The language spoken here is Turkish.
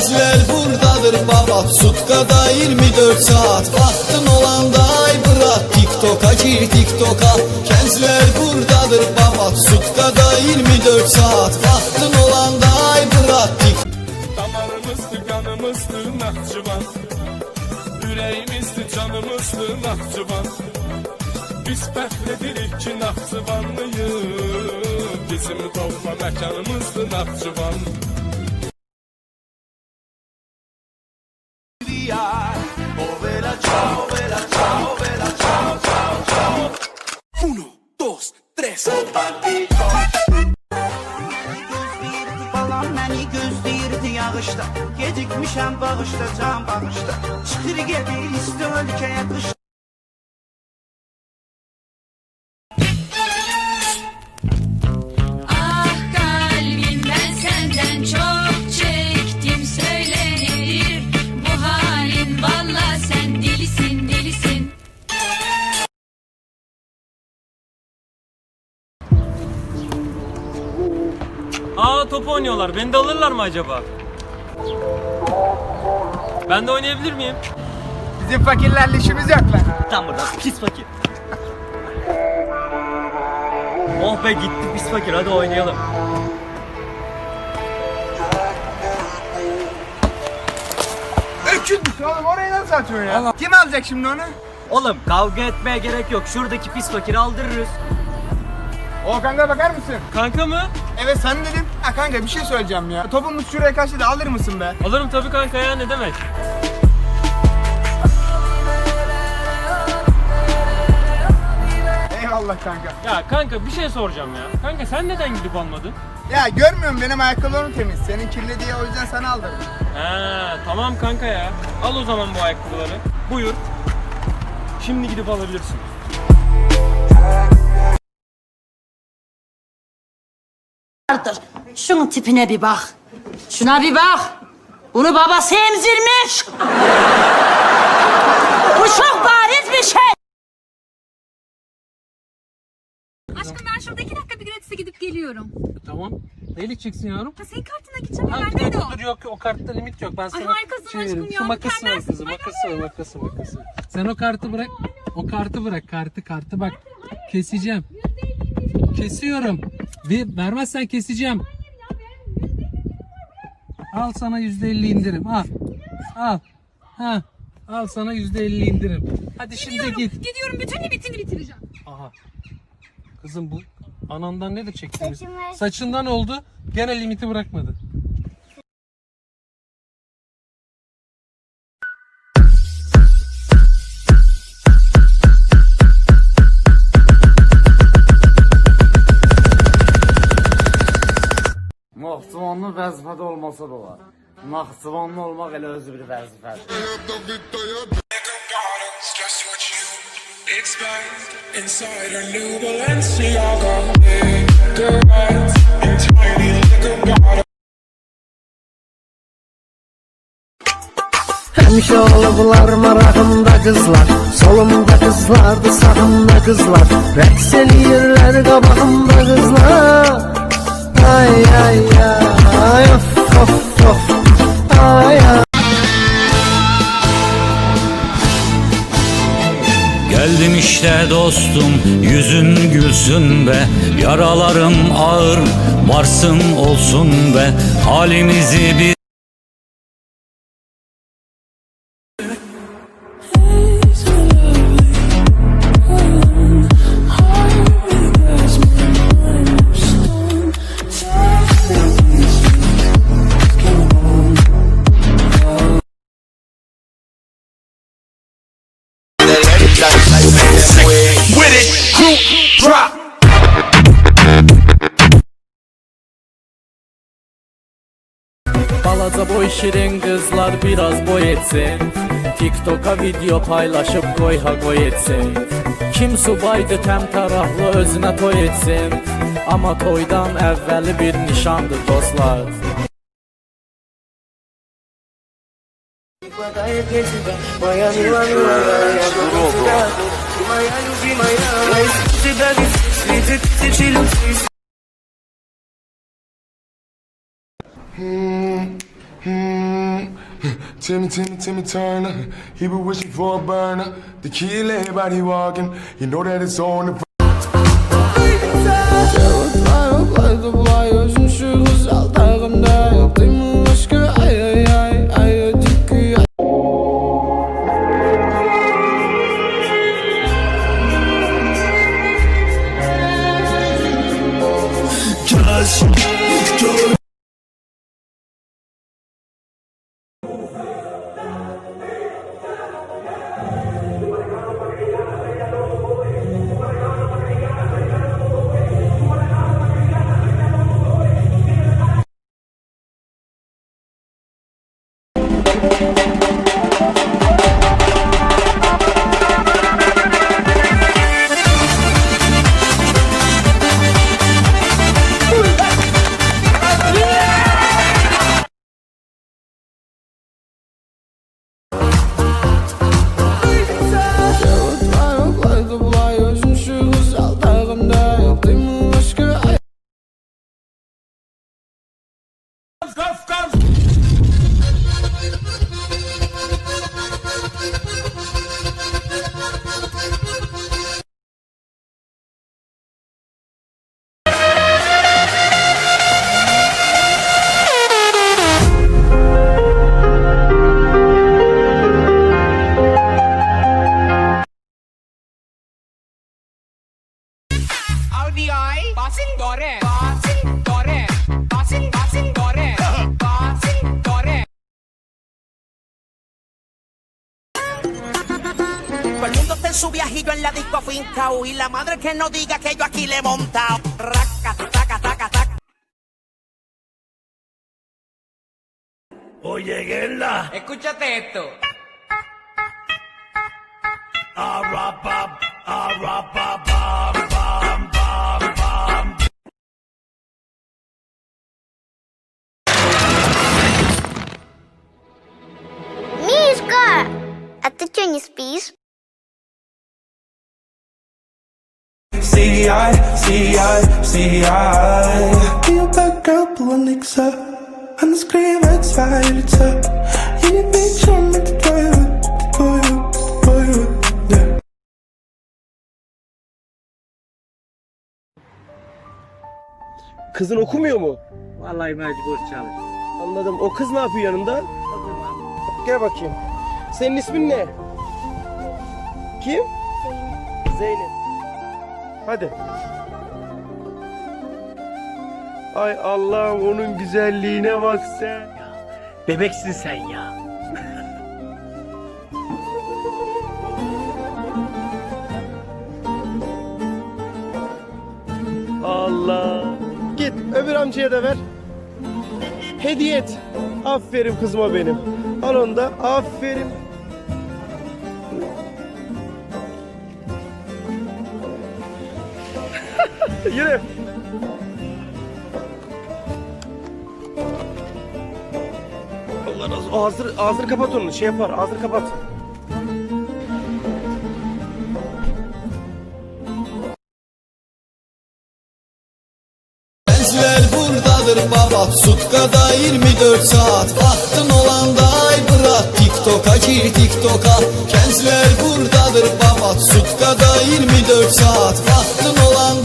Kenzler buradadır baba. Sutkada 24 saat. Baktın olanda ay bırak. TikTok'a gir TikTok'a. Kenzler buradadır baba. Sutkada 24 saat. Baktın olanda ay bırak. TikTok'a Damarımızdı, kanımızdı Nahçıvan Yüreğimizdi, canımızdı Nahçıvan Biz fəxr ki Nahçıvanlıyıq Bizim doğma məkanımızdı Nahçıvan valla sen delisin delisin Aa top oynuyorlar. Beni de alırlar mı acaba? Ben de oynayabilir miyim? Bizim fakirlerle işimiz yok lan. Tam burada pis fakir. Oh be gitti pis fakir hadi oynayalım. Öküz oğlum orayı nasıl atıyorsun ya? Kim alacak şimdi onu? Oğlum kavga etmeye gerek yok. Şuradaki pis fakiri aldırırız. O kanka bakar mısın? Kanka mı? Evet sen dedim. Ha kanka bir şey söyleyeceğim ya. Topumuz şuraya kaçtı da alır mısın be? Alırım tabii kanka ya ne demek. Eyvallah kanka. Ya kanka bir şey soracağım ya. Kanka sen neden gidip almadın? Ya görmüyor musun benim ayakkabılarım temiz. Senin kirli diye o yüzden sana aldırdım. He tamam kanka ya. Al o zaman bu ayakkabıları. Buyur. Şimdi gidip alabilirsin. Vardır. Şunun tipine bir bak. Şuna bir bak. Bunu babası emzirmiş. Bu çok bariz bir şey. Aşkım ben şurada iki dakika bir gratis'e gidip geliyorum Tamam. Neyle gideceksin yavrum? Ha senin kartına gideceğim Ha, ya bir ben dakika de o dur yok o kartta limit yok. Ben sana harikasın şey aşkım veririm. ya. Şu makası Mükemmelsin. kızım. Makası var makası makası. Sen o kartı bırak. O kartı bırak kartı kartı bak. Keseceğim. Kesiyorum. Bir vermezsen keseceğim. Al sana yüzde elli indirim. Al. Al. Ha. Al sana yüzde elli indirim. Hadi şimdi git. Gidiyorum bütün limitini bitireceğim Aha. Kızım bu anandan ne de çektiniz? Saçından oldu. Gene limiti bırakmadı. Da olar. Naxçıvanlı olmaq elə özü bir vəzifədir. Inside a new Balenciaga Cigarettes olublar marağımda qızlar Solumda qızlardı, sağımda qızlar Rəqs eləyirlər qabağımda qızlar Ay ay ay of of of Ay Geldim işte dostum yüzün gülsün be. Yaralarım ağır varsın olsun be. Halimizi bir Balaca boy şirin kızlar biraz boy etsin. TikTok'a video paylaşıp koy ha koy etsin. Kim subaydı təm taraflı özünə toy etsin. Ama toydan əvvəli bir nişandır dostlar Timmy, Timmy, Timmy Turner. He been wishing for a burner. The kid everybody walking. You know that it's on the su viajillo en la disco afincao y la madre que no diga que yo aquí le he montado. Raca, taca, taca, taca. Oye, Gerla. Escúchate esto. Arapap, arapap, arapap. Girl, pull a niggas up. And the scream outside, it's up. You need me, show me the boy, boy, boy, yeah. Kızın okumuyor mu? Vallahi mecbur çalış. Anladım. O kız ne yapıyor yanında? Gel bakayım. Senin ismin ne? Kim? Zeynep. Hadi. Ay Allah'ım onun güzelliğine bak sen. Bebeksin sen ya. Allah. Git öbür amcaya da ver. Hediye et. Aferin kızıma benim. Al onu da. Aferin. Yürü. Allah razı olsun. Ağzını, ağzını kapat onun. Şey yapar. Ağzını kapat. Buradadır baba Sutkada 24 saat. Vaxtın olanda ay bırak TikTok'a gir TikTok'a. Gençler buradadır baba Sutkada 24 saat. Vaxtın olanda